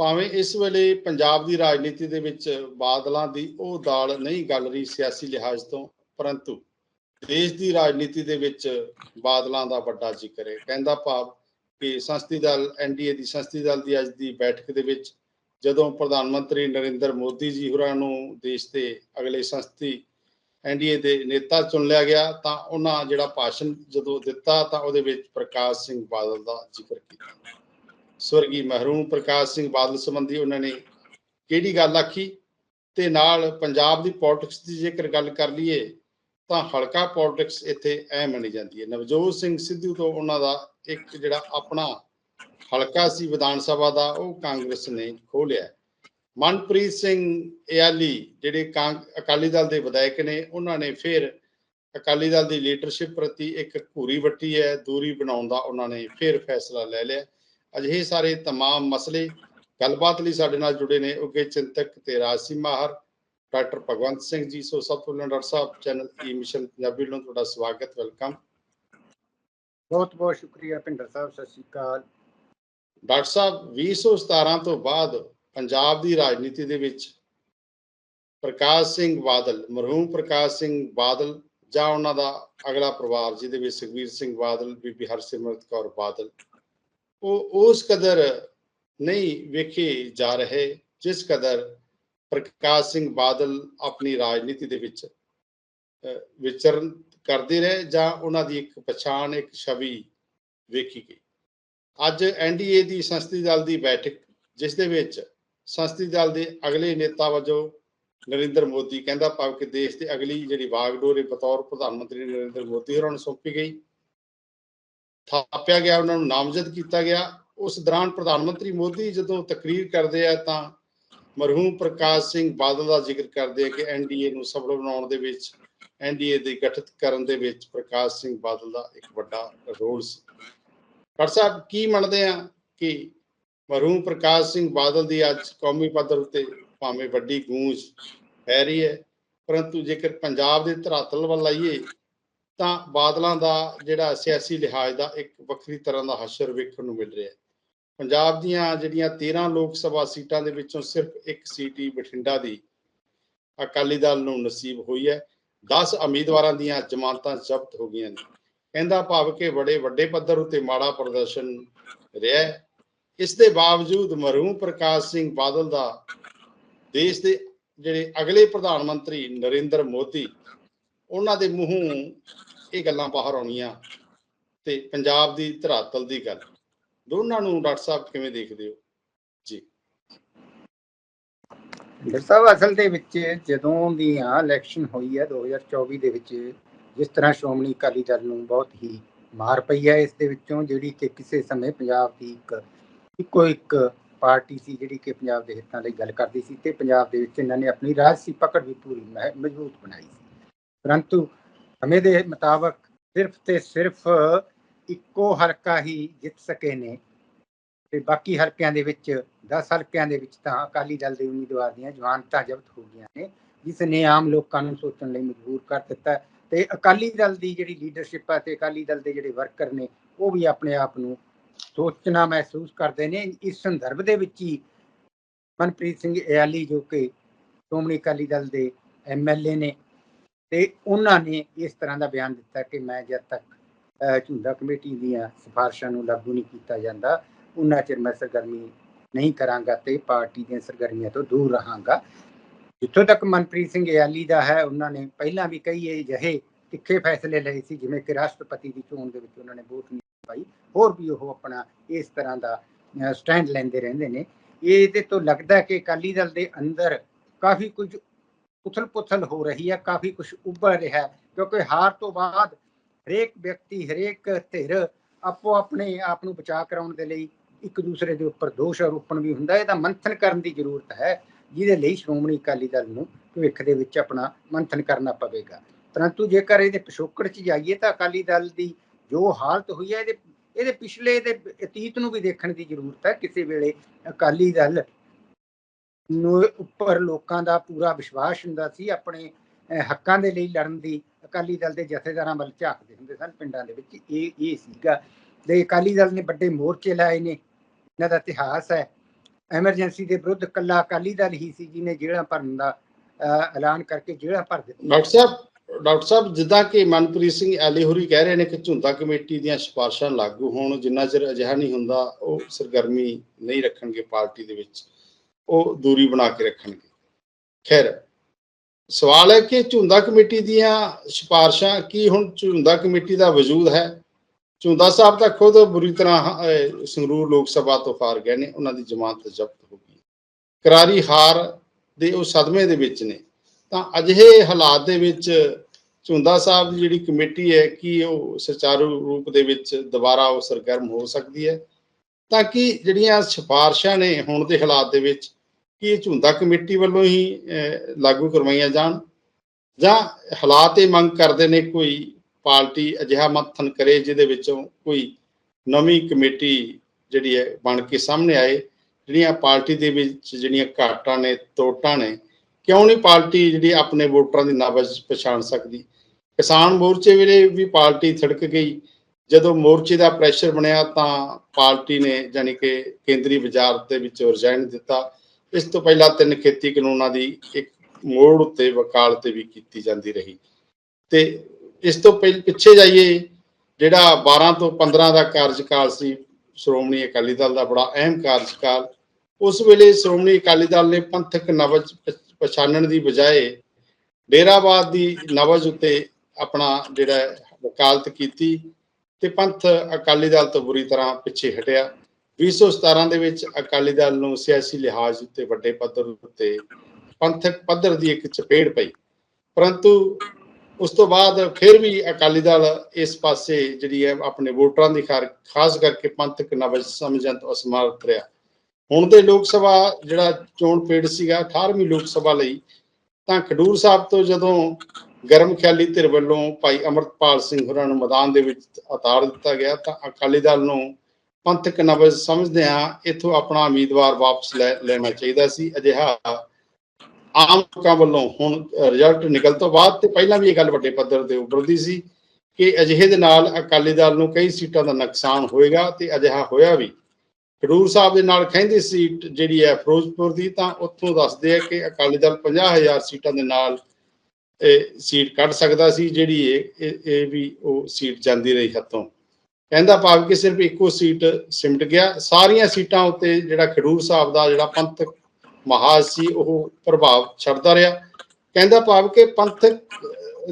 ਭਾਵੇਂ ਇਸ ਵੇਲੇ ਪੰਜਾਬ ਦੀ ਰਾਜਨੀਤੀ ਦੇ ਵਿੱਚ ਬਾਦਲਾਂ ਦੀ ਉਹ ਦਾਲ ਨਹੀਂ ਗੱਲ ਰਹੀ ਸਿਆਸੀ ਲਿਹਾਜ਼ ਤੋਂ, ਪਰੰਤੂ ਦੇਸ਼ ਦੀ ਰਾਜਨੀਤੀ ਦੇ ਵਿੱਚ ਬਾਦਲਾਂ ਦਾ ਵੱਡਾ ਜ਼ਿਕਰ ਹੈ। ਕਹਿੰਦਾ ਭਾਵ ਕਿ ਸੰਸਦੀ ਦਲ, ਐਨਡੀਏ ਦੀ ਸੰਸਦੀ ਦਲ ਦੀ ਅੱਜ ਦੀ ਬੈਠਕ ਦੇ ਵਿੱਚ ਜਦੋਂ ਪ੍ਰਧਾਨ ਮੰਤਰੀ ਨਰਿੰਦਰ ਮੋਦੀ ਜੀ ਹੋਰਾਂ ਨੂੰ ਦੇਸ਼ ਦੇ ਅਗਲੇ ਸੰਸਦੀ ਐਨਡੀਏ ਦੇ ਨੇਤਾ ਚੁਣ ਲਿਆ ਗਿਆ, ਤਾਂ ਉਹਨਾਂ ਜਿਹੜਾ ਭਾਸ਼ਣ ਜਦੋਂ ਦਿੱਤਾ, ਤਾਂ ਉਹਦੇ ਵਿੱਚ ਪ੍ਰਕਾਸ਼ ਸਿੰਘ ਬਾਦਲ ਦਾ ਜ਼ਿਕਰ ਕੀਤਾ। ਸਵਰਗੀ ਮਹਿਰੂਮ ਪ੍ਰਕਾਸ਼ ਸਿੰਘ ਬਾਦਲ ਸੰਬੰਧੀ ਉਹਨਾਂ ਨੇ ਕਿਹੜੀ ਗੱਲ ਆਖੀ? ਤੇ ਨਾਲ ਪੰਜਾਬ ਦੀ ਪੋਲਿਟਿਕਸ ਦੀ ਜੇਕਰ ਗੱਲ ਕਰ ਲਈਏ, ਤਾਂ ਹਲਕਾ ਪੋਲਿਟਿਕਸ ਇੱਥੇ ਅਹਿਮ ਮੰਨੀ ਜਾਂਦੀ ਹੈ। ਨਵਜੋਤ ਸਿੰਘ ਸਿੱਧੂ ਤੋਂ ਉਹਨਾਂ ਦਾ ਇੱਕ ਜਿਹੜਾ ਆਪਣਾ ਹਲਕਾ ਸੀ ਵਿਧਾਨ ਸਭਾ ਦਾ, ਉਹ ਕਾਂਗਰਸ ਨੇ ਖੋਹ ਲਿਆ ਮਨਪ੍ਰੀਤ ਸਿੰਘ ਇਆਲੀ ਜਿਹੜੇ ਕਾਂ ਅਕਾਲੀ ਦਲ ਦੇ ਵਿਧਾਇਕ ਨੇ, ਉਹਨਾਂ ਨੇ ਫਿਰ ਅਕਾਲੀ ਦਲ ਦੀ ਲੀਡਰਸ਼ਿਪ ਪ੍ਰਤੀ ਇੱਕ ਘੂਰੀ ਵੱਟੀ ਹੈ, ਦੂਰੀ ਬਣਾਉਣ ਦਾ ਉਹਨਾਂ ਨੇ ਫਿਰ ਫੈਸਲਾ ਲੈ ਲਿਆ। ਅਜਿਹੇ ਸਾਰੇ तमाम ਮਸਲੇ ਗੱਲਬਾਤ ਲਈ ਸਾਡੇ ਨਾਲ ਜੁੜੇ ਨੇ ਉੱਗੇ ਚਿੰਤਕ ਤੇ ਰਾਜਸੀ ਮਾਹਰ ਡਾਕਟਰ ਭਗਵੰਤ ਸਿੰਘ ਜੀ ਸੋ ਸਭ ਤੋਂ ਪਹਿਲਾਂ ਡਾਕਟਰ ਸਾਹਿਬ ਚੈਨਲ ਈ ਮਿਸ਼ਨ ਪੰਜਾਬੀ ਵੱਲੋਂ ਤੁਹਾਡਾ ਸਵਾਗਤ ਵੈਲਕਮ ਬਹੁਤ ਬਹੁਤ ਸ਼ੁਕਰੀਆ ਭਿੰਦਰ ਸਾਹਿਬ ਸਤਿ ਸ਼੍ਰੀ ਅਕਾਲ ਡਾਕਟਰ ਸਾਹਿਬ 2017 ਤੋਂ ਬਾਅਦ ਪੰਜਾਬ ਦੀ ਰਾਜਨੀਤੀ ਦੇ ਵਿੱਚ ਪ੍ਰਕਾਸ਼ ਸਿੰਘ ਬਾਦਲ ਮਰਹੂਮ ਪ੍ਰਕਾਸ਼ ਸਿੰਘ ਬਾਦਲ ਜਾਂ ਉਹਨਾਂ ਦਾ ਅਗਲਾ ਪਰਿਵਾਰ ਜਿਹਦੇ ਵਿੱਚ ਸੁਖਬੀਰ ਸਿੰਘ ਬਾਦਲ ਬੀਬੀ ਹਰਸਿਮਰਤ ਕੌਰ ਬਾਦਲ ਉਹ, ਉਸ ਕਦਰ ਨਹੀਂ ਵੇਖੇ ਜਾ ਰਹੇ, ਜਿਸ ਕਦਰ ਪ੍ਰਕਾਸ਼ ਸਿੰਘ ਬਾਦਲ ਆਪਣੀ ਰਾਜਨੀਤੀ ਦੇ ਵਿੱਚ ਵਿਚਰਨ ਕਰਦੇ ਰਹੇ ਜਾਂ ਉਹਨਾਂ ਦੀ ਇੱਕ ਪਛਾਣ, ਇੱਕ ਛਵੀ ਵੇਖੀ ਗਈ। ਅੱਜ ਐਨਡੀਏ ਦੀ ਸੰਸਦੀ ਦਲ ਦੀ ਬੈਠਕ, ਜਿਸ ਦੇ ਵਿੱਚ ਸੰਸਦੀ ਦਲ ਦੇ ਅਗਲੇ ਨੇਤਾ ਵਜੋਂ ਨਰਿੰਦਰ ਮੋਦੀ, ਕਹਿੰਦਾ ਭਾਵ ਕਿ ਦੇਸ਼ ਦੇ ਅਗਲੀ ਜਿਹੜੀ ਵਾਗਡੋਰ ਹੈ, ਬਤੌਰ ਪ੍ਰਧਾਨ ਮੰਤਰੀ ਨਰਿੰਦਰ ਮੋਦੀ ਹੋਰਾਂ ਨੂੰ ਸੌਂਪੀ ਗਈ। ਥਾਪਿਆ ਗਿਆ, ਉਹਨਾਂ ਨੂੰ ਨਾਮਜ਼ਦ ਕੀਤਾ ਗਿਆ। ਉਸ ਦੌਰਾਨ ਪ੍ਰਧਾਨ ਮੰਤਰੀ ਮੋਦੀ ਜਦੋਂ ਤਕਰੀਰ ਕਰਦੇ ਆ ਤਾਂ ਮਰਹੂਮ ਪ੍ਰਕਾਸ਼ ਸਿੰਘ ਬਾਦਲ ਦਾ ਜ਼ਿਕਰ ਕਰਦੇ ਆ ਕਿ ਐਨਡੀਏ ਨੂੰ ਸਫਲ ਬਣਾਉਣ ਦੇ ਵਿੱਚ ਐਨਡੀਏ ਦੇ ਗਠਿਤ ਕਰਨ ਦੇ ਵਿੱਚ ਪ੍ਰਕਾਸ਼ ਸਿੰਘ ਬਾਦਲ ਦਾ ਇੱਕ ਵੱਡਾ ਰੋਲ ਸੀ। ਡਾਕਟਰ ਸਾਹਿਬ, ਕੀ ਮੰਨਦੇ ਆ ਕਿ ਮਰਹੂਮ ਪ੍ਰਕਾਸ਼ ਸਿੰਘ ਬਾਦਲ ਦੀ ਅੱਜ ਕੌਮੀ ਪੱਧਰ ਉੱਤੇ ਭਾਵੇਂ ਵੱਡੀ ਗੂੰਜ ਪੈ ਰਹੀ ਹੈ, ਪਰੰਤੂ ਜੇਕਰ ਪੰਜਾਬ ਦੇ ਧਰਾਤਲ ਵੱਲ ਆਈਏ ਤਾਂ ਬਾਦਲਾਂ ਦਾ ਜਿਹੜਾ ਸਿਆਸੀ ਲਿਹਾਜ਼ ਦਾ ਇੱਕ ਵੱਖਰੀ ਤਰ੍ਹਾਂ ਦਾ ਹਸ਼ਰ ਵੇਖਣ ਨੂੰ ਮਿਲ ਰਿਹਾ ਹੈ। ਪੰਜਾਬ ਦੀਆਂ ਜਿਹੜੀਆਂ 13 ਲੋਕ ਸਭਾ ਸੀਟਾਂ ਦੇ ਵਿੱਚੋਂ ਸਿਰਫ ਇੱਕ ਸੀਟ ਹੀ ਬਠਿੰਡਾ ਦੀ ਅਕਾਲੀ ਦਲ ਨੂੰ ਨਸੀਬ ਹੋਈ ਹੈ। 10 ਉਮੀਦਵਾਰਾਂ ਦੀਆਂ ਜ਼ਮਾਨਤਾਂ ਜ਼ਬਤ ਹੋ ਗਈਆਂ ਨੇ। ਕਹਿੰਦਾ ਭਾਵ ਕਿ ਬੜੇ ਵੱਡੇ ਪੱਧਰ ਉੱਤੇ ਮਾੜਾ ਪ੍ਰਦਰਸ਼ਨ ਰਿਹਾ ਹੈ। ਇਸ ਦੇ ਬਾਵਜੂਦ ਮਰਹੂਮ ਪ੍ਰਕਾਸ਼ ਸਿੰਘ ਬਾਦਲ ਦਾ ਦੇਸ਼ ਦੇ ਜਿਹੜੇ ਅਗਲੇ ਪ੍ਰਧਾਨ ਮੰਤਰੀ ਨਰਿੰਦਰ ਮੋਦੀ, ਉਹਨਾਂ ਦੇ ਮੂੰਹੋਂ ਇਹ ਗੱਲਾਂ ਬਾਹਰ ਆਉਣੀਆਂ ਤੇ ਪੰਜਾਬ ਦੀ ਧਰਾਤਲ ਦੀ ਗੱਲ। ਦੋਨਾਂ ਨੂੰ ਡਾਕਟਰ ਸਾਹਿਬ ਕਿਵੇਂ ਦੇਖਦੇ ਹੋ? ਜੀ। ਭਿੰਦਰ ਸਾਹਿਬ, ਅਸਲ ਦੇ ਵਿੱਚ ਜਦੋਂ ਦੀ ਆ ਇਲੈਕਸ਼ਨ ਹੋਈ ਹੈ 2024 ਦੇ ਵਿੱਚ, ਜਿਸ ਤਰ੍ਹਾਂ ਸ਼੍ਰੋਮਣੀ ਅਕਾਲੀ ਦਲ ਨੂੰ ਬਹੁਤ ਹੀ ਮਾਰ ਪਈ ਹੈ, ਇਸ ਦੇ ਵਿੱਚੋਂ ਜਿਹੜੀ ਕਿ ਕਿਸੇ ਸਮੇਂ ਪੰਜਾਬ ਦੀ ਇੱਕ, ਇੱਕੋ ਇੱਕ ਪਾਰਟੀ ਸੀ ਜਿਹੜੀ ਕਿ ਪੰਜਾਬ ਦੇ ਹਿੱਤਾਂ ਲਈ ਗੱਲ ਕਰਦੀ ਸੀ ਤੇ ਪੰਜਾਬ ਦੇ ਵਿੱਚ ਇਹਨਾਂ ਨੇ ਆਪਣੀ ਰਾਜਸੀ ਪਕੜ ਵੀ ਪੂਰੀ ਮਹਿ- ਮਜ਼ਬੂਤ ਬਣਾਈ ਸੀ। ਪਰੰਤੂ ਸਮੇਂ ਦੇ ਮੁਤਾਬਕ ਸਿਰਫ ਤੇ ਸਿਰਫ ਇੱਕੋ ਹਲਕਾ ਹੀ ਜਿੱਤ ਸਕੇ ਨੇ। ਤੇ ਬਾਕੀ ਹਲਕਿਆਂ ਦੇ ਵਿੱਚ 10 ਹਲਕਿਆਂ ਦੇ ਵਿੱਚ ਤਾਂ ਅਕਾਲੀ ਦਲ ਦੇ ਉਮੀਦਵਾਰ ਦੀਆਂ ਜ਼ਮਾਨਤਾਂ ਜ਼ਬਤ ਹੋ ਗਈਆਂ ਨੇ, ਜਿਸ ਨੇ ਆਮ ਲੋਕਾਂ ਨੂੰ ਸੋਚਣ ਲਈ ਮਜਬੂਰ ਕਰ ਦਿੱਤਾ। ਤੇ ਅਕਾਲੀ ਦਲ ਦੀ ਜਿਹੜੀ ਲੀਡਰਸ਼ਿਪ ਹੈ ਤੇ ਅਕਾਲੀ ਦਲ ਦੇ ਜਿਹੜੇ ਵਰਕਰ ਨੇ, ਉਹ ਵੀ ਆਪਣੇ ਆਪ ਨੂੰ ਸੋਚਣਾ ਮਹਿਸੂਸ ਕਰਦੇ ਨੇ। ਇਸ ਸੰਦਰਭ ਦੇ ਵਿੱਚ ਹੀ ਮਨਪ੍ਰੀਤ ਸਿੰਘ ਇਆਲੀ ਜੋ ਕਿ ਸ਼੍ਰੋਮਣੀ ਅਕਾਲੀ ਦਲ ਦੇ ਐਮਐਲਏ ਨੇ ਤੇ ਉਹਨਾਂ ਨੇ ਇਸ ਤਰ੍ਹਾਂ ਦਾ ਬਿਆਨ ਦਿੱਤਾ ਕਿ ਮੈਂ ਜਦ ਤੱਕ ਝੁੰਦਾ ਕਮੇਟੀ ਦੀਆਂ ਸਿਫਾਰਸ਼ਾਂ ਨੂੰ ਲਾਗੂ ਨਹੀਂ ਕੀਤਾ ਜਾਂਦਾ, ਉਹਨਾਂ ਚਿਰ ਮੈਂ ਸਰਗਰਮੀ ਨਹੀਂ ਕਰਾਂਗਾ ਤੇ ਪਾਰਟੀ ਦੀਆਂ ਸਰਗਰਮੀਆਂ ਤੋਂ ਦੂਰ ਰਹਾਂਗਾ। ਜਿੱਥੋਂ ਤੱਕ ਮਨਪ੍ਰੀਤ ਸਿੰਘ ਇਆਲੀ ਦਾ ਹੈ, ਉਹਨਾਂ ਨੇ ਪਹਿਲਾਂ ਵੀ ਕਈ ਇਹ ਜਿਹੇ ਤਿੱਖੇ ਫੈਸਲੇ ਲਏ ਸੀ, ਜਿਵੇਂ ਕਿ ਰਾਸ਼ਟਰਪਤੀ ਦੀ ਚੋਣ ਦੇ ਵਿੱਚ ਉਹਨਾਂ ਨੇ ਵੋਟ ਨਹੀਂ ਪਾਈ, ਹੋਰ ਵੀ ਉਹ ਆਪਣਾ ਇਸ ਤਰ੍ਹਾਂ ਦਾ ਸਟੈਂਡ ਲੈਂਦੇ ਰਹਿੰਦੇ ਨੇ। ਇਹ ਇਹਦੇ ਤੋਂ ਲੱਗਦਾ ਕਿ ਅਕਾਲੀ ਦਲ ਦੇ ਅੰਦਰ ਕਾਫੀ ਕੁਝ ਉਥਲ ਪੁਥਲ ਹੋ ਰਹੀ ਹੈ, ਕਾਫੀ ਕੁਝ ਉੱਭਰ ਰਿਹਾ ਹੈ, ਕਿਉਂਕਿ ਹਾਰ ਤੋਂ ਬਾਅਦ ਹਰੇਕ ਵਿਅਕਤੀ, ਹਰੇਕ ਧਿਰ ਆਪੋ ਆਪਣੇ ਆਪ ਨੂੰ ਬਚਾ ਕਰਾਉਣ ਦੇ ਲਈ ਇੱਕ ਦੂਸਰੇ ਦੇ ਉੱਪਰ ਦੋਸ਼ ਆਰੋਪਣ ਵੀ ਹੁੰਦਾ ਇਹਦਾ ਮੰਥਨ ਕਰਨ ਦੀ ਜ਼ਰੂਰਤ ਹੈ, ਜਿਹਦੇ ਲਈ ਸ਼੍ਰੋਮਣੀ ਅਕਾਲੀ ਦਲ ਨੂੰ ਭਵਿੱਖ ਦੇ ਵਿੱਚ ਆਪਣਾ ਮੰਥਨ ਕਰਨਾ ਪਵੇਗਾ। ਪਰੰਤੂ ਜੇਕਰ ਇਹਦੇ ਪਿਛੋਕੜ 'ਚ ਜਾਈਏ ਤਾਂ ਅਕਾਲੀ ਦਲ ਦੀ ਜੋ ਹਾਲਤ ਹੋਈ ਹੈ, ਇਹਦੇ ਇਹਦੇ ਪਿਛਲੇ ਦੇ ਅਤੀਤ ਨੂੰ ਵੀ ਦੇਖਣ ਦੀ ਜ਼ਰੂਰਤ ਹੈ। ਕਿਸੇ ਵੇਲੇ ਅਕਾਲੀ ਦਲ ਨੂੰ ਉੱਪਰ ਲੋਕਾਂ ਦਾ ਪੂਰਾ ਵਿਸ਼ਵਾਸ ਹੁੰਦਾ ਸੀ, ਆਪਣੇ ਹੱਕਾਂ ਦੇ ਲਈ ਲੜਨ ਦੀ, ਅਕਾਲੀ ਦਲ ਦੇ ਜਥੇਦਾਰਾਂ ਵੱਲ ਝਾਕਦੇ ਹੁੰਦੇ ਸਨ ਪਿੰਡਾਂ ਦੇ ਵਿੱਚ, ਇਹ ਇਹ ਸੀਗਾ। ਤੇ ਅਕਾਲੀ ਦਲ ਨੇ ਵੱਡੇ ਮੋਰਚੇ ਲਾਏ ਨੇ, ਇਹਨਾਂ ਦਾ ਇਤਿਹਾਸ ਹੈ। ਐਮਰਜੈਂਸੀ ਦੇ ਵਿਰੁੱਧ ਕੱਲਾ ਅਕਾਲੀ ਦਲ ਹੀ ਸੀ ਜਿਹਨੇ ਜੇਲ੍ਹਾਂ ਭਰਨ ਦਾ ਐਲਾਨ ਕਰਕੇ ਜੇਲ੍ਹਾਂ ਭਰ ਦਿੱਤੀ ਡਾਕਟਰ ਸਾਹਿਬ ਡਾਕਟਰ ਸਾਹਿਬ, ਜਿੱਦਾਂ ਕਿ ਮਨਪ੍ਰੀਤ ਸਿੰਘ ਐਲੀ ਕਹਿ ਰਹੇ ਨੇ ਕਿ ਝੁੰਦਾ ਕਮੇਟੀ ਦੀਆਂ ਸਿਫਾਰਸ਼ਾਂ ਲਾਗੂ ਹੋਣ, ਜਿੰਨਾ ਚਿਰ ਅਜਿਹਾ ਨਹੀਂ ਹੁੰਦਾ, ਉਹ ਸਰਗਰਮੀ ਨਹੀਂ ਰੱਖਣਗੇ ਪਾਰਟੀ ਦੇ ਵਿੱਚ। ਉਹ ਦੂਰੀ ਬਣਾ ਕੇ ਰੱਖਣਗੇ। ਖੈਰ, ਸਵਾਲ ਹੈ ਕਿ ਝੁੰਦਾ ਕਮੇਟੀ ਦੀਆਂ ਸਿਫਾਰਸ਼ਾਂ ਕੀ ਹੁਣ ਝੁੰਦਾ ਕਮੇਟੀ ਦਾ ਵਜੂਦ ਹੈ? ਝੁੰਦਾ ਸਾਹਿਬ ਤਾਂ ਖੁਦ ਬੁਰੀ ਤਰ੍ਹਾਂ ਸੰਗਰੂਰ ਲੋਕ ਸਭਾ ਤੋਂ ਹਾਰ ਗਏ ਨੇ, ਉਹਨਾਂ ਦੀ ਜ਼ਮਾਨਤ ਜ਼ਬਤ ਹੋ ਗਈ। ਕਰਾਰੀ ਹਾਰ ਦੇ ਉਹ ਸਦਮੇ ਦੇ ਵਿੱਚ ਨੇ। ਤਾਂ ਅਜਿਹੇ ਹਾਲਾਤ ਦੇ ਵਿੱਚ ਝੁੰਦਾ ਸਾਹਿਬ ਦੀ ਜਿਹੜੀ ਕਮੇਟੀ ਹੈ, ਕਿ ਉਹ ਸੁਚਾਰੂ ਰੂਪ ਦੇ ਵਿੱਚ ਦੁਬਾਰਾ ਉਹ ਸਰਗਰਮ ਹੋ ਸਕਦੀ ਹੈ? ਤਾਂ ਕਿ ਜਿਹੜੀਆਂ ਸਿਫਾਰਸ਼ਾਂ ਨੇ ਹੁਣ ਦੇ ਹਾਲਾਤ ਦੇ ਵਿੱਚ, ਕਿ ਇਹ ਝੁੰਦਾ ਕਮੇਟੀ ਵੱਲੋਂ ਹੀ ਲਾਗੂ ਕਰਵਾਈਆਂ ਜਾਣ ਜਾਂ ਹਾਲਾਤ ਇਹ ਮੰਗ ਕਰਦੇ ਨੇ ਕੋਈ ਪਾਰਟੀ ਅਜਿਹਾ ਮੰਥਨ ਕਰੇ ਜਿਹਦੇ ਵਿੱਚੋਂ ਕੋਈ ਨਵੀਂ ਕਮੇਟੀ ਜਿਹੜੀ ਹੈ ਬਣ ਕੇ ਸਾਹਮਣੇ ਆਏ, ਜਿਹੜੀਆਂ ਪਾਰਟੀ ਦੇ ਵਿੱਚ ਜਿਹੜੀਆਂ ਘਾਟਾਂ ਨੇ, ਤੋਟਾਂ ਨੇ, ਕਿਉਂ ਨਹੀਂ ਪਾਰਟੀ ਜਿਹੜੀ ਆਪਣੇ ਵੋਟਰਾਂ ਦੀ ਨਾਬਜ ਪਛਾਣ ਸਕਦੀ? ਕਿਸਾਨ ਮੋਰਚੇ ਵੇਲੇ ਵੀ ਪਾਰਟੀ ਥੜਕ ਗਈ ਜਦੋਂ ਮੋਰਚੇ ਦਾ ਪ੍ਰੈਸ਼ਰ ਬਣਿਆ ਤਾਂ ਪਾਰਟੀ ਨੇ ਜਾਨੀ ਕਿ ਕੇਂਦਰੀ ਵਜ਼ਾਰਤ ਦੇ ਵਿੱਚ ਰਿਜ਼ਾਈਨ ਦਿੱਤਾ। ਇਸ ਤੋਂ ਪਹਿਲਾਂ ਤਿੰਨ ਖੇਤੀ ਕਾਨੂੰਨਾਂ ਦੀ ਇੱਕ ਮੋੜ ਉੱਤੇ ਵਕਾਲਤ ਵੀ ਕੀਤੀ ਜਾਂਦੀ ਰਹੀ। ਤੇ ਇਸ ਤੋਂ ਪਹਿਲ ਪਿੱਛੇ ਜਾਈਏ, ਜਿਹੜਾ 12 ਤੋਂ 15 ਦਾ ਕਾਰਜਕਾਲ ਸੀ, ਸ਼੍ਰੋਮਣੀ ਅਕਾਲੀ ਦਲ ਦਾ ਬੜਾ ਅਹਿਮ ਕਾਰਜਕਾਲ, ਉਸ ਵੇਲੇ ਸ਼੍ਰੋਮਣੀ ਅਕਾਲੀ ਦਲ ਨੇ ਪੰਥਕ ਨਵਜ ਪ- ਪਛਾਣਨ ਦੀ ਬਜਾਏ ਡੇਰਾਬਾਦ ਦੀ ਨਵਜ ਉੱਤੇ ਆਪਣਾ ਜਿਹੜਾ ਵਕਾਲਤ ਕੀਤੀ। ਤੇ ਪੰਥ ਅਕਾਲੀ ਦਲ ਤੋਂ ਬੁਰੀ ਤਰ੍ਹਾਂ ਪਿੱਛੇ ਹਟਿਆ। 2017 ਦੇ ਵਿੱਚ ਅਕਾਲੀ ਦਲ ਨੂੰ ਸਿਆਸੀ ਲਿਹਾਜ਼ ਉੱਤੇ ਵੱਡੇ ਪੱਧਰ ਉੱਤੇ ਪੰਥਕ ਪੱਧਰ ਦੀ ਇੱਕ ਚਪੇੜ ਪਈ। ਪਰੰਤੂ ਉਸ ਤੋਂ ਬਾਅਦ ਫਿਰ ਵੀ ਅਕਾਲੀ ਦਲ ਇਸ ਪਾਸੇ ਜਿਹੜੀ ਹੈ ਆਪਣੇ ਵੋਟਰਾਂ ਦੀ ਖਾਰ- ਖਾਸ ਕਰਕੇ ਪੰਥਕ ਨਵਜ ਸਮਝਣ ਤੋਂ ਰਿਹਾ। ਹੁਣ ਦੇ ਲੋਕ ਸਭਾ ਜਿਹੜਾ ਚੋਣ ਪੇੜ ਸੀਗਾ 18ਵੀਂ ਲੋਕ ਸਭਾ ਲਈ ਤਾਂ ਖਡੂਰ ਸਾਹਿਬ ਤੋਂ ਜਦੋਂ ਗਰਮ ਖਿਆਲੀ ਧਿਰ ਵੱਲੋਂ ਭਾਈ ਅਮਰਤਪਾਲ ਸਿੰਘ ਹੋਰਾਂ ਨੂੰ ਮੈਦਾਨ ਦੇ ਵਿੱਚ ਉਤਾਰ ਦਿੱਤਾ ਗਿਆ। ਤਾਂ ਅਕਾਲੀ ਦਲ ਨੂੰ ਪੰਥਕ ਨਵਜ ਸਮਝਦਿਆਂ ਇਥੋਂ ਆਪਣਾ ਉਮੀਦਵਾਰ ਵਾਪਸ ਲੈ, ਲੈਣਾ ਚਾਹੀਦਾ ਸੀ। ਅਜਿਹਾ ਆਮ ਲੋਕਾਂ ਵੱਲੋਂ ਹੁਣ ਰਿਜ਼ਲਟ ਨਿਕਲ ਤੋਂ ਬਾਅਦ ਤੇ ਪਹਿਲਾਂ ਵੀ ਇਹ ਗੱਲ ਵੱਡੇ ਪੱਧਰ ਤੇ ਉੱਭਰਦੀ ਸੀ ਕਿ ਅਜਿਹੇ ਦੇ ਨਾਲ ਅਕਾਲੀ ਦਲ ਨੂੰ ਕਈ ਸੀਟਾਂ ਦਾ ਨੁਕਸਾਨ ਹੋਏਗਾ ਤੇ ਅਜਿਹਾ ਹੋਇਆ ਵੀ। ਖਡੂਰ ਸਾਹਿਬ ਦੇ ਨਾਲ ਕਹਿੰਦੀ ਸੀਟ ਜਿਹੜੀ ਹੈ ਫਿਰੋਜ਼ਪੁਰ ਦੀ, ਤਾਂ ਉੱਥੋਂ ਦੱਸਦੇ ਆ ਕਿ ਅਕਾਲੀ ਦਲ 50000 ਸੀਟਾਂ ਦੇ ਨਾਲ ਸੀਟ ਕੱਢ ਸਕਦਾ ਸੀ ਜਿਹੜੀ ਇਹ, ਇਹ- ਵੀ ਉਹ ਸੀਟ ਜਾਂਦੀ ਰਹੀ ਹੱਥੋਂ। ਕਹਿੰਦਾ ਭਾਵ ਕਿ ਸਿਰਫ ਇੱਕੋ ਸੀਟ ਸਿਮਟ ਗਿਆ। ਸਾਰੀਆਂ ਸੀਟਾਂ ਉੱਤੇ ਜਿਹੜਾ ਖਡੂਰ ਸਾਹਿਬ ਦਾ ਜਿਹੜਾ ਪੰਥਕ ਮਹਾਜ ਸੀ, ਉਹ ਪ੍ਰਭਾਵ ਛੱਡਦਾ ਰਿਹਾ। ਕਹਿੰਦਾ ਭਾਵ ਕਿ ਪੰਥਕ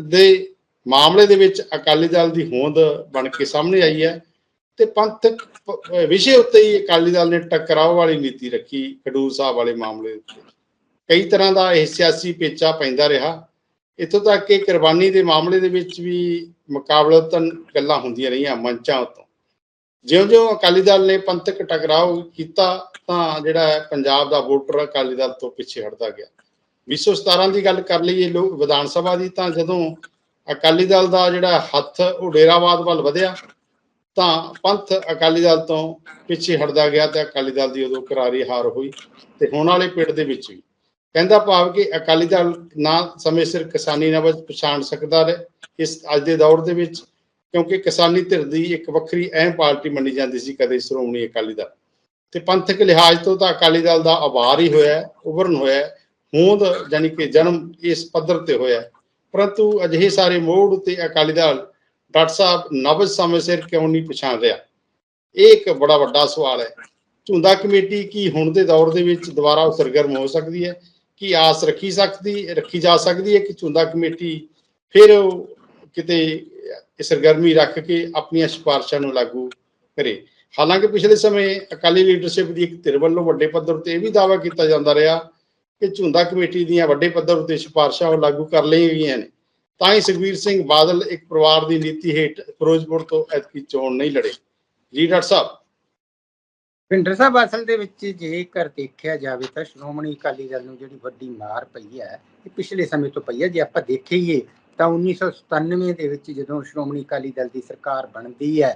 ਦੇ ਮਾਮਲੇ ਦੇ ਵਿੱਚ ਅਕਾਲੀ ਦਲ ਦੀ ਹੋਂਦ ਬਣ ਕੇ ਸਾਹਮਣੇ ਆਈ ਹੈ ਤੇ ਪੰਥਕ ਵਿਸ਼ੇ ਉੱਤੇ ਹੀ ਅਕਾਲੀ ਦਲ ਨੇ ਟਕਰਾਓ ਵਾਲੀ ਨੀਤੀ ਰੱਖੀ ਖਡੂਰ ਸਾਹਿਬ ਵਾਲੇ ਮਾਮਲੇ ਉੱਤੇ। ਕਈ ਤਰ੍ਹਾਂ ਦਾ ਇਹ ਸਿਆਸੀ ਪੇਚਾ ਪੈਂਦਾ ਰਿਹਾ। ਇੱਥੋਂ ਤੱਕ ਕਿ ਕੁਰਬਾਨੀ ਦੇ ਮਾਮਲੇ ਦੇ ਵਿੱਚ ਵੀ ਮੁਕਾਬਲਤਨ ਗੱਲਾਂ ਹੁੰਦੀਆਂ ਰਹੀਆਂ ਮੰਚਾਂ ਉੱਤੋਂ। ਜਿਉਂ-ਜਿਉਂ ਅਕਾਲੀ ਦਲ ਨੇ ਪੰਥਕ ਟਕਰਾਓ ਕੀਤਾ, ਤਾਂ ਜਿਹੜਾ ਪੰਜਾਬ ਦਾ ਵੋਟਰ ਅਕਾਲੀ ਦਲ ਤੋਂ ਪਿੱਛੇ ਹਟਦਾ ਗਿਆ। 217 ਦੀ ਗੱਲ ਕਰ ਲਈਏ, ਲੋਕ ਵਿਧਾਨ ਸਭਾ ਦੀ, ਤਾਂ ਜਦੋਂ ਅਕਾਲੀ ਦਲ ਦਾ ਜਿਹੜਾ ਹੱਥ ਉਹ ਡੇਰਾਵਾਦ ਵੱਲ ਵਧਿਆ, ਤਾਂ ਪੰਥ ਅਕਾਲੀ ਦਲ ਤੋਂ ਪਿੱਛੇ ਹਟਦਾ ਗਿਆ ਤੇ ਅਕਾਲੀ ਦਲ ਦੀ ਉਦੋਂ ਕਰਾਰੀ ਹਾਰ ਹੋਈ ਤੇ ਹੁਣ ਵਾਲੇ ਪਿੰਡ ਦੇ ਵਿੱਚ ਵੀ। ਕਹਿੰਦਾ ਭਾਵ ਕਿ ਅਕਾਲੀ ਦਲ ਨਾ ਸਮੇਂ ਸਿਰ ਕਿਸਾਨੀ ਨਬਜ਼ ਪਛਾਣ ਸਕਦਾ ਹੈ ਇਸ ਅੱਜ ਦੇ ਦੌਰ ਦੇ ਵਿੱਚ, ਕਿਉਂਕਿ ਕਿਸਾਨੀ ਧਿਰ ਦੀ ਇੱਕ ਵੱਖਰੀ ਅਹਿਮ ਪਾਰਟੀ ਮੰਨੀ ਜਾਂਦੀ ਸੀ ਕਦੇ ਸ਼੍ਰੋਮਣੀ ਅਕਾਲੀ ਦਲ। ਤੇ ਪੰਥਕ ਲਿਹਾਜ਼ ਤੋਂ ਤਾਂ ਅਕਾਲੀ ਦਲ ਦਾ ਆਭਾਰ ਹੀ ਹੋਇਆ ਉਭਰਨ ਹੋਇਆ ਹੋਂਦ ਯਾਨੀ ਕਿ ਜਨਮ ਇਸ ਪੱਧਰ ਤੇ ਹੋਇਆ ਪਰੰਤੂ ਅਜਿਹੇ ਸਾਰੇ ਮੋੜ ਉਤੇ ਅਕਾਲੀ ਦਲ ਡਾਕਟਰ ਸਾਹਿਬ ਨਵਜ ਸਮੇਂ ਸਿਰ ਕਿਉਂ ਨਹੀਂ ਪਛਾਣ ਰਿਹਾ? ਇਹ ਇੱਕ ਬੜਾ ਵੱਡਾ ਸਵਾਲ ਹੈ। ਝੁੰਦਾ ਕਮੇਟੀ ਕੀ ਹੁਣ ਦੇ ਦੌਰ ਦੇ ਵਿੱਚ ਦੁਬਾਰਾ ਸਰਗਰਮ ਹੋ ਸਕਦੀ ਹੈ? ਕੀ ਆਸ ਰੱਖੀ ਸਕਦੀ, ਰੱਖੀ ਜਾ ਸਕਦੀ ਹੈ ਕਿ ਝੁੰਦਾ ਕਮੇਟੀ ਫਿਰ ਉਹ ਕਿਤੇ ਸਰਗਰਮੀ ਰੱਖ ਕੇ ਆਪਣੀਆਂ ਸਿਫਾਰਸ਼ਾਂ ਨੂੰ ਲਾਗੂ ਕਰੇ। ਹਾਲਾਂਕਿ ਪਿਛਲੇ ਸਮੇਂ ਅਕਾਲੀ ਲੀਡਰਸ਼ਿਪ ਦੀ ਇੱਕ ਧਿਰ ਵੱਲੋਂ ਵੱਡੇ ਪੱਧਰ ਤੇ ਇਹ ਵੀ ਦਾਅਵਾ ਕੀਤਾ ਜਾਂਦਾ ਰਿਹਾ ਕਿ ਝੁੰਦਾ ਕਮੇਟੀ ਦੀਆਂ ਵੱਡੇ ਪੱਧਰ ਉੱਤੇ ਸਿਫਾਰਸ਼ਾਂ ਉਹ ਲਾਗੂ ਕਰ ਲਈਆਂ ਗਈਆਂ ਨੇ। ਤਾਂ ਹੀ ਸੁਖਬੀਰ ਸਿੰਘ ਬਾਦਲ ਇੱਕ ਪਰਿਵਾਰ ਦੀ ਨੀਤੀ ਹੇਠ ਫਿਰੋਜ਼ਪੁਰ ਤੋਂ ਐਤਕੀ ਚੋਣ ਨਹੀਂ ਲੜੇ। ਜੀ ਡਾਕਟਰ ਸਾਹਿਬ ਭਿੰਡਰ ਸਾਹਿਬ ਅਸਲ ਦੇ ਵਿੱਚ ਜੇਕਰ ਦੇਖਿਆ ਜਾਵੇ ਤਾਂ ਸ਼੍ਰੋਮਣੀ ਅਕਾਲੀ ਦਲ ਨੂੰ ਜਿਹੜੀ ਵੱਡੀ ਮਾਰ ਪਈ ਹੈ ਇਹ ਪਿਛਲੇ ਸਮੇਂ ਤੋਂ ਪਈ ਹੈ। ਜੇ ਆਪਾਂ ਦੇਖੀਏ ਤਾਂ 1997 ਦੇ ਵਿੱਚ ਜਦੋਂ ਸ਼੍ਰੋਮਣੀ ਅਕਾਲੀ ਦਲ ਦੀ ਸਰਕਾਰ ਬਣਦੀ ਹੈ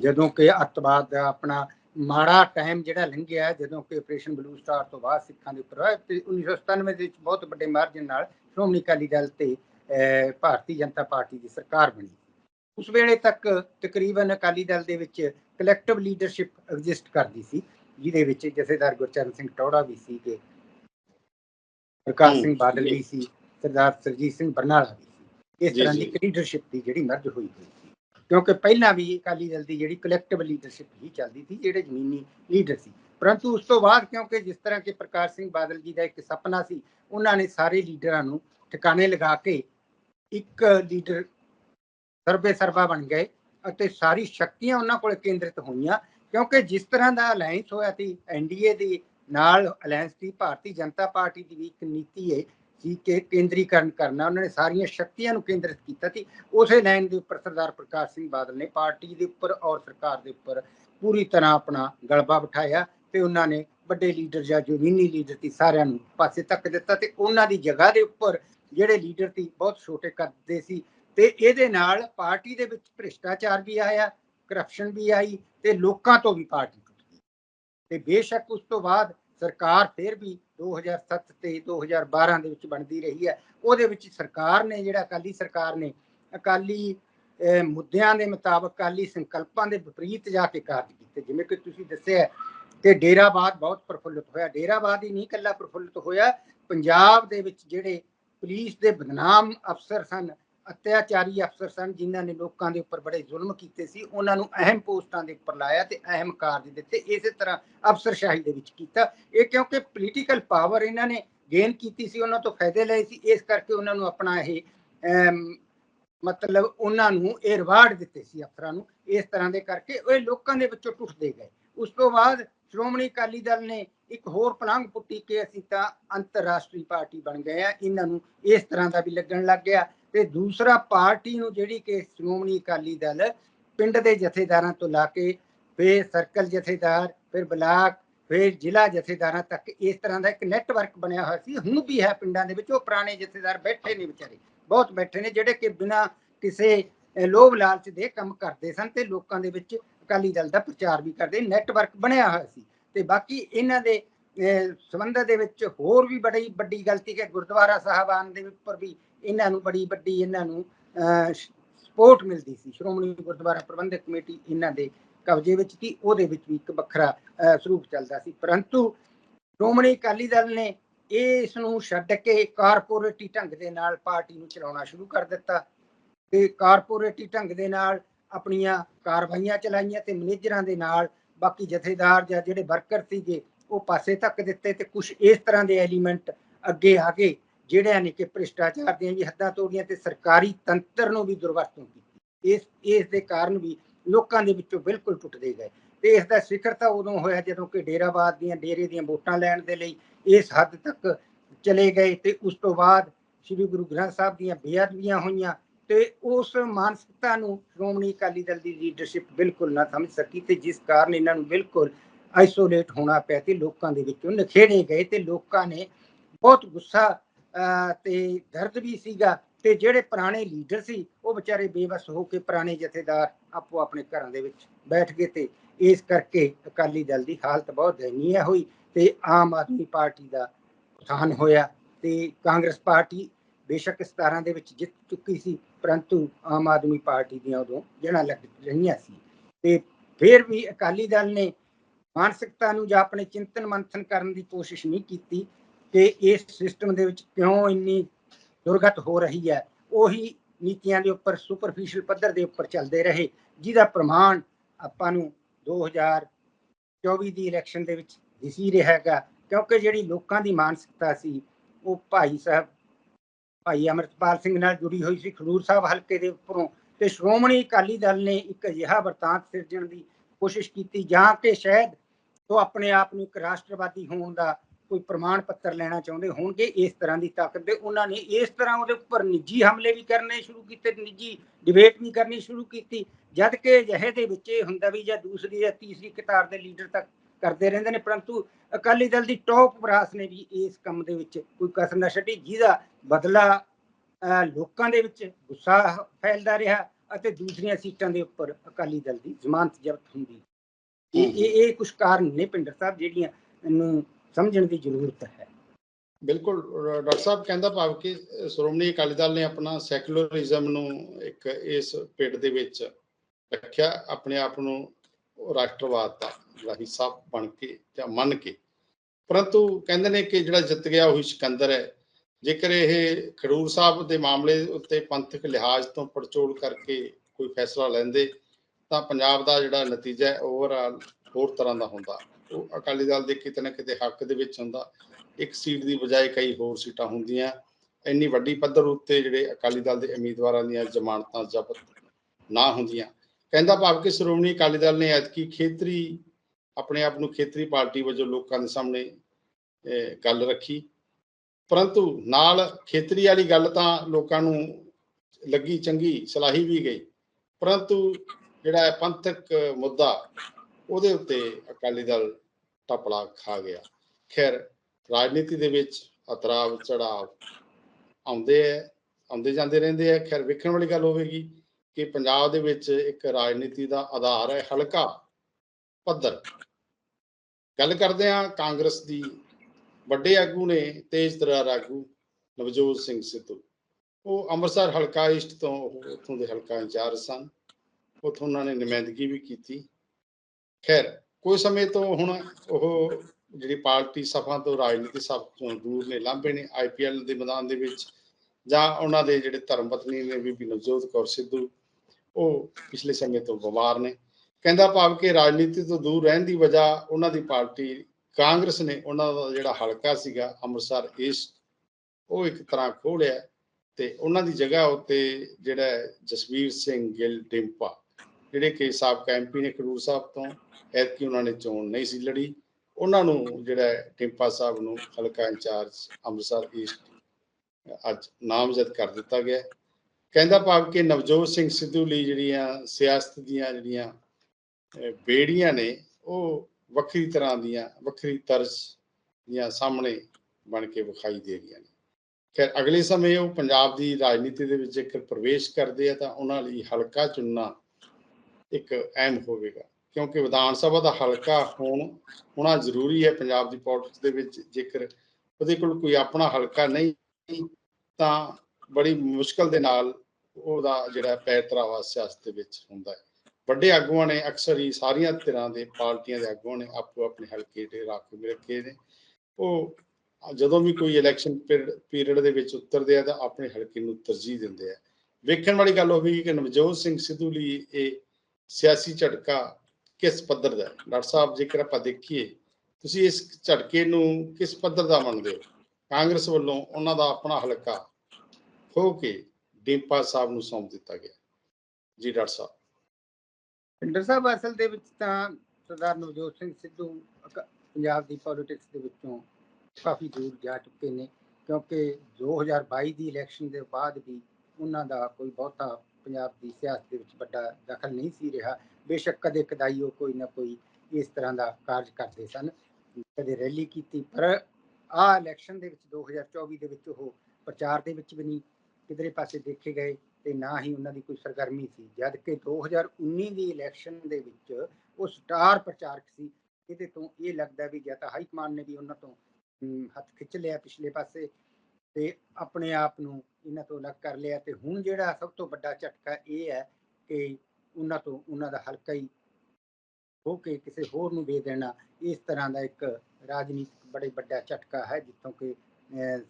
ਜਦੋਂ ਕਿ ਅੱਤਵਾਦ ਦਾ ਆਪਣਾ ਮਾੜਾ ਟਾਈਮ ਜਿਹੜਾ ਲੰਘਿਆ ਜਦੋਂ ਕਿ ਆਪਰੇਸ਼ਨ ਬਲੂ ਸਟਾਰ ਤੋਂ ਬਾਅਦ ਸਿੱਖਾਂ ਦੇ ਉੱਪਰ ਹੋਇਆ ਤੇ 1997 ਦੇ ਵਿੱਚ ਬਹੁਤ ਵੱਡੇ ਮਾਰਜਨ ਨਾਲ ਸ਼੍ਰੋਮਣੀ ਅਕਾਲੀ ਦਲ ਤੇ ਭਾਰਤੀ ਜਨਤਾ ਪਾਰਟੀ ਦੀ ਸਰਕਾਰ ਬਣੀ। ਉਸ ਵੇਲੇ ਤੱਕ ਤਕਰੀਬਨ ਅਕਾਲੀ ਦਲ ਦੇ ਵਿੱਚ ਕਲੈਕਟਿਵ ਲੀਡਰਸ਼ਿਪ ਐਗਜ਼ਿਸਟ ਕਰਦੀ ਸੀ ਜਿਹਦੇ ਵਿੱਚ ਜਥੇਦਾਰ ਗੁਰਚਰਨ ਸਿੰਘ ਟੌੜਾ ਵੀ ਸੀ ਤੇ ਪ੍ਰਕਾਸ਼ ਸਿੰਘ ਬਾਦਲ ਵੀ ਸੀ ਸਰਦਾਰ ਸਰਜੀਤ ਸਿੰਘ ਬਰਨਾਲਾ ਵੀ ਸੀ। ਇਸ ਤਰ੍ਹਾਂ ਦੀ ਲੀਡਰਸ਼ਿਪ ਦੀ ਜਿਹੜੀ ਮਰਜ ਹੋਈ ਹੋਈ ਸੀ। ਕਿਉਂਕਿ ਪਹਿਲਾਂ ਵੀ ਅਕਾਲੀ ਦਲ ਦੀ ਜਿਹੜੀ ਕਲੈਕਟਿਵ ਲੀਡਰਸ਼ਿਪ ਹੀ ਚੱਲਦੀ ਸੀ ਜਿਹੜੇ ਜ਼ਮੀਨੀ ਲੀਡਰ ਸੀ। ਪਰੰਤੂ ਉਸ ਤੋਂ ਬਾਅਦ ਕਿਉਂਕਿ ਜਿਸ ਤਰ੍ਹਾਂ ਕਿ ਪ੍ਰਕਾਸ਼ ਸਿੰਘ ਬਾਦਲ ਜੀ ਦਾ ਇੱਕ ਸੁਪਨਾ ਸੀ ਉਹਨਾਂ ਨੇ ਸਾਰੇ ਲੀਡਰਾਂ ਨੂੰ ਠਿਕਾਣੇ ਲਗਾ ਕੇ ਇੱਕ ਲੀਡਰ ਸਰਬੇ ਸਰਬਾ ਬਣ ਗਏ। ਅਤੇ ਸਾਰੀ ਸ਼ਕਤੀਆਂ ਉਹਨਾਂ ਕੋਲ ਕੇਂਦਰਿਤ ਹੋਈਆਂ, ਕਿਉਂਕਿ ਜਿਸ ਤਰ੍ਹਾਂ ਦਾ ਅਲਾਈਅੰਸ ਹੋਇਆ ਸੀ ਐਨਡੀਏ ਦੇ ਨਾਲ ਅਲਾਈਅੰਸ ਦੀ ਭਾਰਤੀ ਜਨਤਾ ਪਾਰਟੀ ਦੀ ਵੀ ਇੱਕ ਨੀਤੀ ਹੈ ਸੀ ਕਿ ਕੇਂਦਰੀਕਰਨ ਕਰਨਾ, ਉਹਨਾਂ ਨੇ ਸਾਰੀਆਂ ਸ਼ਕਤੀਆਂ ਨੂੰ ਕੇਂਦਰਿਤ ਕੀਤਾ ਸੀ। ਉਸੇ ਲਾਈਨ ਦੇ ਉੱਪਰ ਸਰਦਾਰ ਪ੍ਰਕਾਸ਼ ਸਿੰਘ ਬਾਦਲ ਨੇ ਪਾਰਟੀ ਦੇ ਉੱਪਰ ਔਰ ਸਰਕਾਰ ਦੇ ਉੱਪਰ ਪੂਰੀ ਤਰ੍ਹਾਂ ਆਪਣਾ ਗਲਬਾ ਬਿਠਾਇਆ ਤੇ ਉਹਨਾਂ ਨੇ ਵੱਡੇ ਲੀਡਰ ਜਾਂ ਜ਼ਮੀਨੀ ਲੀਡਰ ਸੀ ਸਾਰਿਆਂ ਨੂੰ ਪਾਸੇ ਤੱਕ ਦਿੱਤਾ ਤੇ ਉਹਨਾਂ ਦੀ ਜਗ੍ਹਾ ਦੇ ਉੱਪਰ ਜਿਹੜੇ ਲੀਡਰ ਸੀ ਬਹੁਤ ਛੋਟੇ ਕੱਦ ਦੇ ਸੀ ਤੇ ਇਹਦੇ ਨਾਲ ਪਾਰਟੀ ਦੇ ਵਿੱਚ ਭ੍ਰਿਸ਼ਟਾਚਾਰ ਵੀ ਆਇਆ ਕਰਪਸ਼ਨ ਵੀ ਆਈ ਤੇ ਲੋਕਾਂ ਤੋਂ ਵੀ ਪਾਰਟੀ ਟੁੱਟ ਗਈ। ਤੇ ਬੇਸ਼ੱਕ ਉਸ ਤੋਂ ਬਾਅਦ ਸਰਕਾਰ ਫਿਰ ਵੀ 2007 ਤੇ 2012 ਦੇ ਵਿੱਚ ਬਣਦੀ ਰਹੀ ਹੈ। ਉਹਦੇ ਵਿੱਚ ਸਰਕਾਰ ਨੇ, ਜਿਹੜਾ ਅਕਾਲੀ ਸਰਕਾਰ ਨੇ, ਅਕਾਲੀ ਮੁੱਦਿਆਂ ਦੇ ਮੁਤਾਬਕ ਅਕਾਲੀ ਸੰਕਲਪਾਂ ਦੇ ਵਿਪਰੀਤ ਜਾ ਕੇ ਕਾਰਜ ਕੀਤੇ। ਜਿਵੇਂ ਕਿ ਤੁਸੀਂ ਦੱਸਿਆ ਕਿ ਡੇਰਾਬਾਦ ਬਹੁਤ ਪ੍ਰਫੁੱਲਤ ਹੋਇਆ। ਡੇਰਾਬਾਦ ਹੀ ਨਹੀਂ ਇਕੱਲਾ ਪ੍ਰਫੁੱਲਤ ਹੋਇਆ। ਪੰਜਾਬ ਦੇ ਵਿੱਚ ਜਿਹੜੇ ਪੁਲਿਸ ਦੇ ਬਦਨਾਮ ਅਫਸਰ ਸਨ ਅਤਿਆਚਾਰੀ ਅਫਸਰ ਸਨ ਜਿਨ੍ਹਾਂ ਨੇ ਲੋਕਾਂ ਦੇ ਉੱਪਰ ਬੜੇ ਜ਼ੁਲਮ ਕੀਤੇ ਸੀ। ਉਹਨਾਂ ਨੂੰ ਅਹਿਮ ਪੋਸਟਾਂ ਦੇ ਉੱਪਰ ਲਾਇਆ ਤੇ ਅਹਿਮ ਕਾਰਜ ਦਿੱਤੇ। ਇਸੇ ਤਰ੍ਹਾਂ ਅਫਸਰਸ਼ਾਹੀ ਦੇ ਵਿੱਚ ਕੀਤਾ। ਇਹ ਕਿਉਂਕਿ ਪੋਲੀਟੀਕਲ ਪਾਵਰ ਇਹਨਾਂ ਨੇ ਗੇਨ ਕੀਤੀ ਸੀ, ਉਹਨਾਂ ਤੋਂ ਫਾਇਦੇ ਲਏ ਸੀ। ਇਸ ਕਰਕੇ ਉਹਨਾਂ ਨੂੰ ਆਪਣਾ ਇਹ ਮਤਲਬ ਉਹਨਾਂ ਨੂੰ ਇਹ ਰਿਵਾਰਡ ਦਿੱਤੇ ਸੀ ਅਫਸਰਾਂ ਨੂੰ। ਇਸ ਤਰ੍ਹਾਂ ਦੇ ਕਰਕੇ ਉਹ ਲੋਕਾਂ ਦੇ ਵਿੱਚੋਂ ਟੁੱਟਦੇ ਗਏ। ਉਸ ਤੋਂ ਬਾਅਦ ਸ਼੍ਰੋਮਣੀ ਅਕਾਲੀ ਦਲ ਨੇ ਇੱਕ ਹੋਰ ਪਲੰਘ ਪੁੱਟੀ ਕਿ ਅਸੀਂ ਤਾਂ ਅੰਤਰਰਾਸ਼ਟਰੀ ਪਾਰਟੀ ਬਣ ਗਏ ਆ। ਇਹਨਾਂ ਨੂੰ ਇਸ ਤਰ੍ਹਾਂ ਦਾ ਵੀ ਲੱਗਣ ਲੱਗ ਗਿਆ। ਤੇ ਦੂਸਰਾ ਪਾਰਟੀ ਨੂੰ ਜਿਹੜੀ ਕਿ ਸ਼੍ਰੋਮਣੀ ਅਕਾਲੀ ਦਲ ਪਿੰਡ ਦੇ ਜਥੇਦਾਰਾਂ ਤੋਂ ਲਾ ਕੇ ਫਿਰ ਸਰਕਲ ਜਥੇਦਾਰ, ਫਿਰ ਬਲਾਕ, ਫਿਰ ਜ਼ਿਲ੍ਹਾ ਜਥੇਦਾਰਾਂ ਤੱਕ ਇਸ ਤਰ੍ਹਾਂ ਦਾ ਇੱਕ ਨੈਟਵਰਕ ਬਣਿਆ ਹੋਇਆ ਸੀ। ਹੁਣ ਵੀ ਹੈ ਪਿੰਡਾਂ ਦੇ ਵਿੱਚ। ਉਹ ਪੁਰਾਣੇ ਜਥੇਦਾਰ ਬੈਠੇ ਨੇ ਵਿਚਾਰੇ। ਬਹੁਤ ਬੈਠੇ ਨੇ ਜਿਹੜੇ ਕਿ ਬਿਨਾਂ ਕਿਸੇ ਲੋਭ ਲਾਲਚ ਦੇ ਕੰਮ ਕਰਦੇ ਸਨ ਤੇ ਲੋਕਾਂ ਦੇ ਵਿੱਚ ਅਕਾਲੀ ਦਲ ਦਾ ਪ੍ਰਚਾਰ ਵੀ ਕਰਦੇ। ਨੈਟਵਰਕ ਬਣਿਆ ਹੋਇਆ ਸੀ। ਤੇ ਬਾਕੀ ਇਹਨਾਂ ਦੇ ਅਹ, ਸੰਬੰਧ ਦੇ ਵਿੱਚ ਹੋਰ ਵੀ ਬੜੀ ਵੱਡੀ ਗਲਤੀ ਕਿ ਗੁਰਦੁਆਰਾ ਸਾਹਿਬਾਨ ਦੇ ਉੱਪਰ ਵੀ ਇਹਨਾਂ ਨੂੰ ਬੜੀ ਵੱਡੀ ਇਹਨਾਂ ਨੂੰ ਸਪੋਰਟ ਮਿਲਦੀ ਸੀ। ਸ਼੍ਰੋਮਣੀ ਗੁਰਦੁਆਰਾ ਪ੍ਰਬੰਧਕ ਕਮੇਟੀ ਇਹਨਾਂ ਦੇ ਕਬਜ਼ੇ ਵਿੱਚ ਸੀ। ਉਹਦੇ ਵਿੱਚ ਵੀ ਇੱਕ ਵੱਖਰਾ ਸਰੂਪ ਚੱਲਦਾ ਸੀ। ਪਰੰਤੂ ਸ਼੍ਰੋਮਣੀ ਅਕਾਲੀ ਦਲ ਨੇ ਇਸ ਨੂੰ ਛੱਡ ਕੇ ਕਾਰਪੋਰੇਟੀ ਢੰਗ ਦੇ ਨਾਲ ਪਾਰਟੀ ਨੂੰ ਚਲਾਉਣਾ ਸ਼ੁਰੂ ਕਰ ਦਿੱਤਾ ਤੇ ਕਾਰਪੋਰੇਟੀ ਢੰਗ ਦੇ ਨਾਲ ਆਪਣੀਆਂ ਕਾਰਵਾਈਆਂ ਚਲਾਈਆਂ ਤੇ ਮੈਨੇਜਰਾਂ ਦੇ ਨਾਲ ਬਾਕੀ ਜਥੇਦਾਰ ਜਾਂ ਜਿਹੜੇ ਵਰਕਰ ਸੀਗੇ, ਉਹ ਪਾਸੇ ਤੱਕ ਦਿੱਤੇ ਤੇ ਕੁਝ ਇਸ ਤਰ੍ਹਾਂ ਦੇ ਐਲੀਮੈਂਟ ਅੱਗੇ ਆ ਗਏ ਜਿਹੜਿਆਂ ਨੇ ਕਿ ਭ੍ਰਿਸ਼ਟਾਚਾਰ ਦੀਆਂ ਵੀ ਹੱਦਾਂ ਤੋੜੀਆਂ ਤੇ ਸਰਕਾਰੀ ਤੰਤਰ ਨੂੰ ਵੀ ਦੁਰਵਰਤੋਂ ਕੀਤੀ। ਇਸ ਇਸ ਦੇ ਕਾਰਨ ਵੀ ਲੋਕਾਂ ਦੇ ਵਿੱਚੋਂ ਬਿਲਕੁਲ ਟੁੱਟਦੇ ਗਏ। ਤੇ ਇਸ ਦਾ ਸਿਖਰ ਤਾਂ ਉਦੋਂ ਹੋਇਆ ਜਦੋਂ ਕਿ ਡੇਰਾਬਾਦ ਦੀਆਂ ਡੇਰੇ ਦੀਆਂ ਵੋਟਾਂ ਲੈਣ ਦੇ ਲਈ ਇਸ ਹੱਦ ਤੱਕ ਚਲੇ ਗਏ ਤੇ ਉਸ ਤੋਂ ਬਾਅਦ ਸ੍ਰੀ ਗੁਰੂ ਗ੍ਰੰਥ ਸਾਹਿਬ ਦੀਆਂ ਬੇਅਦਬੀਆਂ ਹੋਈਆਂ। ਤੇ ਉਸ ਮਾਨਸਿਕਤਾ ਨੂੰ ਸ਼੍ਰੋਮਣੀ ਅਕਾਲੀ ਦਲ ਦੀ ਲੀਡਰਸ਼ਿਪ ਬਿਲਕੁਲ ਨਾ ਸਮਝ ਸਕੀ ਤੇ ਜਿਸ ਕਾਰਨ ਇਹਨਾਂ ਨੂੰ ਬਿਲਕੁਲ ਆਈਸੋਲੇਟ ਹੋਣਾ ਪਿਆ ਤੇ ਲੋਕਾਂ ਦੇ ਵਿੱਚੋਂ ਨਖੇੜੇ ਗਏ ਤੇ ਲੋਕਾਂ ਨੇ ਬਹੁਤ ਗੁੱਸਾ ਤੇ ਦਰਦ ਵੀ ਸੀਗਾ ਤੇ ਜਿਹੜੇ ਪੁਰਾਣੇ ਲੀਡਰ ਸੀ, ਉਹ ਵਿਚਾਰੇ ਬੇਵਸ ਹੋ ਕੇ ਪੁਰਾਣੇ ਜਥੇਦਾਰ ਆਪੋ ਆਪਣੇ ਘਰਾਂ ਦੇ ਵਿੱਚ ਬੈਠ ਗਏ ਤੇ ਇਸ ਕਰਕੇ ਅਕਾਲੀ ਦਲ ਦੀ ਹਾਲਤ ਬਹੁਤ ਦਇਨੀय ਹੋਈ ਤੇ ਆਮ ਆਦਮੀ ਪਾਰਟੀ ਦਾ ਉਥਾਨ ਹੋਇਆ ਤੇ ਕਾਂਗਰਸ ਪਾਰਟੀ ਬੇਸ਼ੱਕ 17 ਦੇ ਵਿੱਚ ਜਿੱਤ ਚੁੱਕੀ ਸੀ, ਪਰੰਤੂ ਆਮ ਆਦਮੀ ਪਾਰਟੀ ਦੀਆਂ ਉਦੋਂ ਜਣਾ ਲੱਗ ਰਹੀਆਂ ਸੀ। ਤੇ ਫਿਰ ਵੀ ਅਕਾਲੀ ਦਲ ਨੇ ਮਾਨਸਿਕਤਾ ਨੂੰ ਜਾਂ ਆਪਣੇ ਚਿੰਤਨ ਮੰਥਨ ਕਰਨ ਦੀ ਕੋਸ਼ਿਸ਼ ਨਹੀਂ ਕੀਤੀ ਕਿ ਇਸ ਸਿਸਟਮ ਦੇ ਵਿੱਚ ਕਿਉਂ ਇੰਨੀ ਦੁਰਗਤ ਹੋ ਰਹੀ ਹੈ। ਉਹੀ ਨੀਤੀਆਂ ਦੇ ਉੱਪਰ ਸੁਪਰਫੀਸ਼ੀਅਲ ਪੱਧਰ ਦੇ ਉੱਪਰ ਚੱਲਦੇ ਰਹੇ, ਜਿਹਦਾ ਪ੍ਰਮਾਣ ਆਪਾਂ ਨੂੰ 2024 ਦੀ ਇਲੈਕਸ਼ਨ ਦੇ ਵਿੱਚ ਦਿਸੀ ਰਿਹਾ ਹੈਗਾ। ਕਿਉਂਕਿ ਜਿਹੜੀ ਲੋਕਾਂ ਦੀ ਮਾਨਸਿਕਤਾ ਸੀ, ਉਹ ਭਾਈ ਸਾਹਿਬ ਭਾਈ ਅਮਰਤਪਾਲ ਸਿੰਘ ਨਾਲ ਜੁੜੀ ਹੋਈ ਸੀ ਖਡੂਰ ਸਾਹਿਬ ਹਲਕੇ ਦੇ ਉੱਪਰੋਂ ਤੇ ਸ਼੍ਰੋਮਣੀ ਅਕਾਲੀ ਦਲ ਨੇ ਇੱਕ ਅਜਿਹਾ ਵਰਤਾਂਤ ਸਿਰਜਣ ਦੀ ਕੋਸ਼ਿਸ਼ ਕੀਤੀ ਜਾਂ ਕਿ ਸ਼ਾਇਦ ਉਹ ਆਪਣੇ ਆਪ ਨੂੰ ਇੱਕ ਰਾਸ਼ਟਰਵਾਦੀ ਹੋਣ ਦਾ ਕੋਈ ਪ੍ਰਮਾਣ ਪੱਤਰ ਲੈਣਾ ਚਾਹੁੰਦੇ ਹੋਣਗੇ ਇਸ ਤਰ੍ਹਾਂ ਦੀ ਤਾਕਤ ਦੇ ਉਹਨਾਂ ਨੇ ਇਸ ਤਰ੍ਹਾਂ ਉਹਦੇ ਉੱਪਰ ਨਿੱਜੀ ਹਮਲੇ ਵੀ ਕਰਨੇ ਸ਼ੁਰੂ ਕੀਤੇ, ਨਿੱਜੀ ਡਿਬੇਟ ਵੀ ਕਰਨੀ ਸ਼ੁਰੂ ਕੀਤੀ, ਜਦ ਕਿ ਅਜਿਹੇ ਦੇ ਵਿੱਚ ਇਹ ਹੁੰਦਾ ਵੀ ਜਾਂ ਦੂਸਰੀ ਜਾਂ ਤੀਸਰੀ ਕਤਾਰ ਦੇ ਲੀਡਰ ਤੱਕ ਕਰਦੇ ਰਹਿੰਦੇ ਨੇ ਪਰੰਤੂ ਅਕਾਲੀ ਦਲ ਦੀ ਟੌਪ ਬਰਾਸ ਨੇ ਵੀ ਇਸ ਕੰਮ ਦੇ ਵਿੱਚ ਕੋਈ ਕਸਰ ਨਾ ਛੱਡੀ ਜਿਹਦਾ ਬਦਲਾ ਲੋਕਾਂ ਦੇ ਵਿੱਚ ਗੁੱਸਾ ਫੈਲਦਾ ਰਿਹਾ ਅਤੇ ਦੂਸਰੀਆਂ ਸੀਟਾਂ ਦੇ ਉੱਪਰ ਅਕਾਲੀ ਦਲ ਦੀ ਜ਼ਮਾਨਤ ਜ਼ਬਤ ਹੁੰਦੀ। ਇਹ ਇਹ ਕੁਝ ਕਾਰਨ ਨੇ ਪਿੰਡਰ ਸਾਹਿਬ ਜਿਹੜੀਆਂ ਨੂੰ ਸਮਝਣ ਦੀ ਜ਼ਰੂਰਤ ਹੈ। ਬਿਲਕੁਲ ਡਾਕਟਰ ਸਾਹਿਬ ਕਹਿੰਦਾ ਭਾਵ ਕਿ ਸ਼੍ਰੋਮਣੀ ਅਕਾਲੀ ਦਲ ਨੇ ਆਪਣਾ ਸੈਕੂਲਰਿਜ਼ਮ ਨੂੰ ਇੱਕ ਇਸ ਪਿੰਡ ਦੇ ਵਿੱਚ ਰੱਖਿਆ ਆਪਣੇ ਆਪ ਨੂੰ ਰਾਸ਼ਟਰਵਾਦ ਦਾ। ਜਿਹੜਾ ਹਿੱਸਾ ਬਣ ਕੇ ਜਾਂ ਮੰਨ ਕੇ। ਪਰੰਤੂ ਕਹਿੰਦੇ ਨੇ ਕਿ ਜਿਹੜਾ ਜਿੱਤ ਗਿਆ ਉਹ ਸਿਕੰਦਰ ਹੈ। ਜੇਕਰ ਇਹ ਖਡੂਰ ਸਾਹਿਬ ਦੇ ਮਾਮਲੇ ਉੱਤੇ ਪੰਥਕ ਲਿਹਾਜ਼ ਤੋਂ ਪੜਚੋਲ ਕਰਕੇ ਕੋਈ ਫੈਸਲਾ ਲੈਂਦੇ, ਤਾਂ ਪੰਜਾਬ ਦਾ ਜਿਹੜਾ ਨਤੀਜਾ ਹੈ ਓਵਰਆਲ ਹੋਰ ਤਰ੍ਹਾਂ ਦਾ ਹੁੰਦਾ। ਉਹ ਅਕਾਲੀ ਦਲ ਦੇ ਕਿਤੇ ਨਾ ਕਿਤੇ ਹੱਕ ਦੇ ਵਿੱਚ ਹੁੰਦਾ। ਇੱਕ ਸੀਟ ਦੀ ਬਜਾਏ ਕਈ ਹੋਰ ਸੀਟਾਂ ਹੁੰਦੀਆਂ। ਇੰਨੀ ਵੱਡੀ ਪੱਧਰ ਉੱਤੇ ਜਿਹੜੇ ਅਕਾਲੀ ਦਲ ਦੇ ਉਮੀਦਵਾਰਾਂ ਦੀਆਂ ਜ਼ਮਾਨਤਾਂ ਜ਼ਬਤ ਨਾ ਹੁੰਦੀਆਂ। ਕਹਿੰਦਾ ਭਾਵ ਕਿ ਸ਼੍ਰੋਮਣੀ ਅਕਾਲੀ ਦਲ ਨੇ ਐਤਕੀ ਖੇਤਰੀ ਆਪਣੇ ਆਪ ਨੂੰ ਖੇਤਰੀ ਪਾਰਟੀ ਵਜੋਂ ਲੋਕਾਂ ਦੇ ਸਾਹਮਣੇ ਗੱਲ ਰੱਖੀ। ਪਰੰਤੂ ਨਾਲ ਖੇਤਰੀ ਵਾਲੀ ਗੱਲ ਤਾਂ ਲੋਕਾਂ ਨੂੰ ਲੱਗੀ, ਚੰਗੀ ਸਲਾਹੀ ਵੀ ਗਈ। ਪਰੰਤੂ ਜਿਹੜਾ ਇਹ ਪੰਥਕ ਮੁੱਦਾ, ਉਹਦੇ ਉੱਤੇ ਅਕਾਲੀ ਦਲ ਟਪਲਾ ਖਾ ਗਿਆ। ਖੈਰ, ਰਾਜਨੀਤੀ ਦੇ ਵਿੱਚ ਅਤਰਾਵ, ਚੜਾਵ ਆਉਂਦੇ ਹੈ ਆਉਂਦੇ ਜਾਂਦੇ ਰਹਿੰਦੇ ਆ ਖੈਰ, ਵੇਖਣ ਵਾਲੀ ਗੱਲ ਹੋਵੇਗੀ ਕਿ ਪੰਜਾਬ ਦੇ ਵਿੱਚ ਇੱਕ ਰਾਜਨੀਤੀ ਦਾ ਆਧਾਰ ਹੈ ਹਲਕਾ। ਪੱਧਰ। ਗੱਲ ਕਰਦੇ ਹਾਂ ਕਾਂਗਰਸ ਦੀ। ਵੱਡੇ ਆਗੂ ਨੇ ਤੇਜ ਤਰਾਰ ਆਗੂ ਨਵਜੋਤ ਸਿੰਘ ਸਿੱਧੂ। ਉਹ ਅੰਮ੍ਰਿਤਸਰ ਹਲਕਾ ਈਸਟ ਤੋਂ ਉੱਥੋਂ ਦੇ ਹਲਕਾ ਇੰਚਾਰਜ ਸਨ। ਉੱਥੋਂ ਉਹਨਾਂ ਨੇ ਨੁਮਾਇੰਦਗੀ ਵੀ ਕੀਤੀ। ਖੈਰ, ਕੋਈ ਸਮੇਂ ਤੋਂ ਹੁਣ ਉਹ ਜਿਹੜੀ ਪਾਰਟੀ ਸਭਾ ਤੋਂ, ਰਾਜਨੀਤੀ ਸਭ ਤੋਂ ਦੂਰ ਨੇ, ਲਾਂਭੇ ਨੇ ਆਈਪੀਐਲ ਦੇ ਮੈਦਾਨ ਦੇ ਵਿੱਚ। ਜਾਂ ਉਹਨਾਂ ਦੇ ਜਿਹੜੇ ਧਰਮ ਪਤਨੀ ਨੇ ਬੀਬੀ ਨਵਜੋਤ ਕੌਰ ਸਿੱਧੂ, ਉਹ ਪਿਛਲੇ ਸਮੇਂ ਤੋਂ ਬਿਮਾਰ ਨੇ। ਕਹਿੰਦਾ ਭਾਵ ਕਿ ਰਾਜਨੀਤੀ ਤੋਂ ਦੂਰ ਰਹਿਣ ਦੀ ਵਜ੍ਹਾ ਉਹਨਾਂ ਦੀ ਪਾਰਟੀ ਕਾਂਗਰਸ ਨੇ ਉਹਨਾਂ ਦਾ ਜਿਹੜਾ ਹਲਕਾ ਸੀਗਾ ਅੰਮ੍ਰਿਤਸਰ ਈਸਟ ਉਹ ਇੱਕ ਤਰ੍ਹਾਂ ਖੋਹ ਲਿਆ ਤੇ ਉਹਨਾਂ ਦੀ ਜਗ੍ਹਾ ਉੱਤੇ ਜਿਹੜਾ ਜਸਵੀਰ ਸਿੰਘ ਗਿੱਲ ਡਿੰਪਾ, ਜਿਹੜੇ ਕਿ ਸਾਬਕਾ ਐਮਪੀ ਨੇ ਖਡੂਰ ਸਾਹਿਬ ਤੋਂ, ਐਤਕੀ ਉਹਨਾਂ ਨੇ ਚੋਣ ਨਹੀਂ ਸੀ ਲੜੀ। ਉਹਨਾਂ ਨੂੰ ਜਿਹੜਾ ਹੈ ਡਿੰਪਾ ਸਾਹਿਬ ਨੂੰ ਹਲਕਾ ਇੰਚਾਰਜ ਅੰਮ੍ਰਿਤਸਰ ਈਸਟ ਅੱਜ ਨਾਮਜ਼ਦ ਕਰ ਦਿੱਤਾ ਗਿਆ। ਕਹਿੰਦਾ ਭਾਵ ਕਿ ਨਵਜੋਤ ਸਿੰਘ ਸਿੱਧੂ ਲਈ ਜਿਹੜੀਆਂ ਸਿਆਸਤ ਦੀਆਂ ਜਿਹੜੀਆਂ ਬੇੜੀਆਂ ਨੇ, ਉਹ ਵੱਖਰੀ ਤਰ੍ਹਾਂ ਦੀਆਂ, ਵੱਖਰੀ ਤਰਜ਼ ਦੀਆਂ ਸਾਹਮਣੇ ਬਣ ਕੇ ਵਿਖਾਈ ਦੇ ਰਹੀਆਂ ਨੇ। ਖੈਰ, ਅਗਲੇ ਸਮੇਂ ਉਹ ਪੰਜਾਬ ਦੀ ਰਾਜਨੀਤੀ ਦੇ ਵਿੱਚ ਜੇਕਰ ਪ੍ਰਵੇਸ਼ ਕਰਦੇ ਆ ਤਾਂ ਉਹਨਾਂ ਲਈ ਹਲਕਾ ਚੁਣਨਾ ਇੱਕ ਅਹਿਮ ਹੋਵੇਗਾ। ਕਿਉਂਕਿ ਵਿਧਾਨ ਸਭਾ ਦਾ ਹਲਕਾ ਹੋਣ, ਹੋਣਾ ਜ਼ਰੂਰੀ ਹੈ ਪੰਜਾਬ ਦੀ ਪੋਲਿਟਿਕਸ ਦੇ ਵਿੱਚ। ਜੇਕਰ ਉਹਦੇ ਕੋਲ ਕੋਈ ਆਪਣਾ ਹਲਕਾ ਨਹੀਂ, ਤਾਂ ਬੜੀ ਮੁਸ਼ਕਲ ਦੇ ਨਾਲ ਉਹਦਾ ਜਿਹੜਾ ਪੈਤਰਾਵਾ ਸਿਆਸਤ ਦੇ ਵਿੱਚ ਹੁੰਦਾ ਹੈ। ਵੱਡੇ ਆਗੂਆਂ ਨੇ ਅਕਸਰ ਹੀ ਸਾਰੀਆਂ ਧਿਰਾਂ ਦੇ ਪਾਰਟੀਆਂ ਦੇ ਆਗੂਆਂ ਨੇ ਆਪੋ ਆਪਣੇ ਹਲਕੇ ਤੇ ਰੱਖ ਕੇ ਰੱਖੇ ਨੇ। ਉਹ ਜਦੋਂ ਵੀ ਕੋਈ ਇਲੈਕਸ਼ਨ ਪੀਰੀਅਡ ਦੇ ਵਿੱਚ ਉਤਰਦੇ ਆ ਤਾਂ ਆਪਣੇ ਹਲਕੇ ਨੂੰ ਤਰਜੀਹ ਦਿੰਦੇ ਆ। ਵੇਖਣ ਵਾਲੀ ਗੱਲ ਹੋਵੇਗੀ ਕਿ ਨਵਜੋਤ ਸਿੰਘ ਸਿੱਧੂ ਲਈ ਇਹ ਸਿਆਸੀ ਝਟਕਾ ਕਿਸ ਪੱਧਰ ਦਾ ਡਾਕਟਰ ਸਾਹਿਬ, ਜੇਕਰ ਆਪਾਂ ਦੇਖੀਏ, ਤੁਸੀਂ ਇਸ ਝਟਕੇ ਨੂੰ ਕਿਸ ਪੱਧਰ ਦਾ ਮੰਨਦੇ ਹੋ? ਕਾਂਗਰਸ ਵੱਲੋਂ ਉਹਨਾਂ ਦਾ ਆਪਣਾ ਹਲਕਾ ਖੋ ਕੇ ਡਿੰਪਾ ਸਾਹਿਬ ਨੂੰ ਸੌਂਪ ਦਿੱਤਾ ਗਿਆ। ਜੀ ਡਾਕਟਰ ਸਾਹਿਬ। ਪਿੰਡਰ ਸਾਹਿਬ, ਅਸਲ ਦੇ ਵਿੱਚ ਤਾਂ ਸਰਦਾਰ ਨਵਜੋਤ ਸਿੰਘ ਸਿੱਧੂ ਪੰਜਾਬ ਦੀ ਪੋਲਿਟਿਕਸ ਦੇ ਵਿੱਚੋਂ ਕਾਫੀ ਦੂਰ ਜਾ ਚੁੱਕੇ ਨੇ, ਕਿਉਂਕਿ 2022 ਦੀ ਇਲੈਕਸ਼ਨ ਦੇ ਬਾਅਦ ਵੀ ਉਹਨਾਂ ਦਾ ਕੋਈ ਬਹੁਤਾ ਪੰਜਾਬ ਦੀ ਸਿਆਸਤ ਦੇ ਵਿੱਚ ਵੱਡਾ ਦਖਲ ਨਹੀਂ ਸੀ ਰਿਹਾ। ਬੇਸ਼ੱਕ ਕਦੇ ਕਦਾਈ ਉਹ ਕੋਈ ਨਾ ਕੋਈ ਇਸ ਤਰ੍ਹਾਂ ਦਾ ਕਾਰਜ ਕਰਦੇ ਸਨ, ਕਦੇ ਰੈਲੀ ਕੀਤੀ, ਪਰ ਆ ਇਲੈਕਸ਼ਨ ਦੇ ਵਿੱਚ 2024 ਦੇ ਵਿੱਚ ਉਹ ਪ੍ਰਚਾਰ ਦੇ ਵਿੱਚ ਵੀ ਨਹੀਂ, ਕਿਧਰੇ ਪਾਸੇ ਦੇਖੇ ਗਏ। ਤੇ ਨਾ ਹੀ ਉਹਨਾਂ ਦੀ ਕੋਈ ਸਰਗਰਮੀ ਸੀ। ਜਦ ਕਿ 2019 ਦੀ ਇਲੈਕਸ਼ਨ ਦੇ ਵਿੱਚ ਉਹ ਸਟਾਰ ਪ੍ਰਚਾਰਕ ਸੀ। ਇਹਦੇ ਤੋਂ ਇਹ ਲੱਗਦਾ ਵੀ ਜਾਂ ਤਾਂ ਹਾਈ ਕਮਾਂਡ ਨੇ ਵੀ ਉਹਨਾਂ ਤੋਂ ਹੱਥ ਖਿੱਚ ਲਿਆ ਪਿਛਲੇ ਪਾਸੇ ਤੇ ਆਪਣੇ ਆਪ ਨੂੰ ਇਹਨਾਂ ਤੋਂ ਅਲੱਗ ਕਰ ਲਿਆ। ਤੇ ਹੁਣ ਜਿਹੜਾ ਸਭ ਤੋਂ ਵੱਡਾ ਝਟਕਾ ਇਹ ਹੈ ਕਿ ਉਹਨਾਂ ਤੋਂ ਉਹਨਾਂ ਦਾ ਹਲਕਾ ਹੀ ਹੋ ਕੇ ਕਿਸੇ ਹੋਰ ਨੂੰ ਦੇ ਦੇਣਾ, ਇਸ ਤਰ੍ਹਾਂ ਦਾ ਇੱਕ ਰਾਜਨੀਤਿਕ ਬੜੇ ਵੱਡਾ ਝਟਕਾ ਹੈ, ਜਿੱਥੋਂ ਕਿ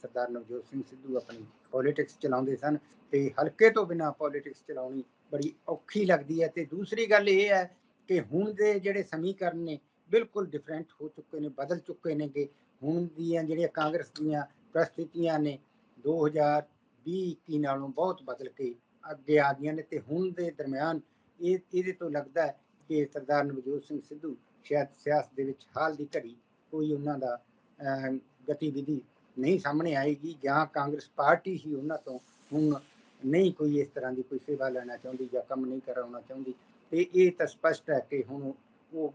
ਸਰਦਾਰ ਨਵਜੋਤ ਸਿੰਘ ਸਿੱਧੂ ਆਪਣੀ ਪੋਲਿਟਿਕਸ ਚਲਾਉਂਦੇ ਸਨ ਤੇ ਹਲਕੇ ਤੋਂ ਬਿਨਾ ਪੋਲਿਟਿਕਸ ਚਲਾਉਣੀ ਬੜੀ ਔਖੀ ਲੱਗਦੀ ਹੈ ਤੇ ਦੂਸਰੀ ਗੱਲ ਇਹ ਹੈ ਕਿ ਹੁਣ ਦੇ ਜਿਹੜੇ ਸਮੀਕਰਨ ਨੇ ਬਿਲਕੁਲ ਡਿਫਰੈਂਟ ਹੋ ਚੁੱਕੇ ਨੇ, ਬਦਲ ਚੁੱਕੇ ਨੇ ਕਿ ਹੁਣ ਦੀਆਂ ਜਿਹੜੀਆਂ ਕਾਂਗਰਸ ਦੀਆਂ ਪ੍ਰਸਥਿਤੀਆਂ ਨੇ 2020 21 ਨਾਲੋਂ ਬਹੁਤ ਬਦਲ ਕੇ ਅੱਗੇ ਆ ਗਈਆਂ ਨੇ ਤੇ ਹੁਣ ਦੇ ਦਰਮਿਆਨ ਇਹ, ਇਹਦੇ ਤੋਂ ਲੱਗਦਾ ਹੈ ਕਿ ਸਰਦਾਰ ਨਵਜੋਤ ਸਿੰਘ ਸਿੱਧੂ ਸ਼ਾਇਦ ਸਿਆਸਤ ਦੇ ਵਿੱਚ ਹਾਲ ਦੀ ਘੜੀ ਕੋਈ ਉਹਨਾਂ ਦਾ ਗਤੀਵਿਧੀ ਨਹੀਂ ਸਾਹਮਣੇ ਆਏਗੀ ਜਾਂ ਕਾਂਗਰਸ ਪਾਰਟੀ ਹੀ ਉਹਨਾਂ ਤੋਂ ਹੁਣ ਨਹੀਂ ਕੋਈ ਇਸ ਤਰ੍ਹਾਂ ਦੀ ਕੋਈ ਸੇਵਾ ਲੈਣਾ ਚਾਹੁੰਦੀ ਜਾਂ ਕੰਮ ਨਹੀਂ ਕਰਾਉਣਾ ਚਾਹੁੰਦੀ। ਤੇ ਇਹ ਤਾਂ ਸਪਸ਼ਟ ਹੈ ਕਿ ਹੁਣ ਉਹ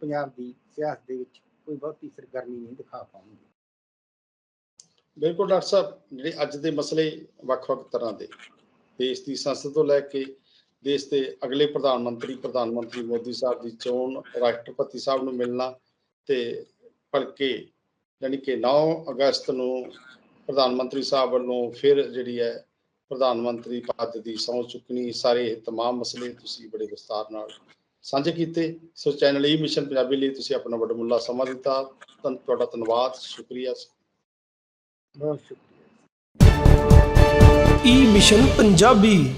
ਪੰਜਾਬ ਦੀ ਸਿਆਸਤ ਦੇ ਵਿੱਚ ਕੋਈ ਬਹੁਤੀ ਸਰਗਰਮੀ ਨਹੀਂ ਦਿਖਾ ਪਾਉਣਗੇ ਬਿਲਕੁਲ ਡਾਕਟਰ ਸਾਹਿਬ, ਜਿਹੜੇ ਅੱਜ ਦੇ ਮਸਲੇ ਵੱਖ-ਵੱਖ ਤਰ੍ਹਾਂ ਦੇ, ਦੇਸ਼ ਦੀ ਸੰਸਦ ਤੋਂ ਲੈ ਕੇ ਦੇਸ਼ ਦੇ ਅਗਲੇ ਪ੍ਰਧਾਨ ਮੰਤਰੀ ਪ੍ਰਧਾਨ ਮੰਤਰੀ ਮੋਦੀ ਸਾਹਿਬ ਦੀ ਚੋਣ, ਰਾਸ਼ਟਰਪਤੀ ਸਾਹਿਬ ਨੂੰ ਮਿਲਣਾ ਤੇ ਭਲਕੇ ਯਾਨੀ ਕਿ 9 ਅਗਸਤ ਨੂੰ ਪ੍ਰਧਾਨ ਮੰਤਰੀ ਸਾਹਿਬ ਵੱਲੋਂ ਫਿਰ ਜਿਹੜੀ ਹੈ ਪ੍ਰਧਾਨ ਮੰਤਰੀ ਪਦ ਦੀ ਸਹੁੰ ਚੁੱਕਣੀ, ਸਾਰੇ तमाम ਮਸਲੇ ਤੁਸੀਂ ਬੜੇ ਵਿਸਤਾਰ ਨਾਲ ਸਾਂਝੇ ਕੀਤੇ। So channel E mission Punjabi ਲਈ ਤੁਸੀਂ ਆਪਣਾ ਵੱਡਾ ਮੁੱਲਾ ਸਮਾਂ ਦਿੱਤਾ। ਤੁਹਾਡਾ ਧੰਨਵਾਦ, ਸ਼ੁਕਰੀਆ। ਬਹੁਤ ਸ਼ੁਕਰੀਆ। ਈ ਮਿਸ਼ਨ ਪੰਜਾਬੀ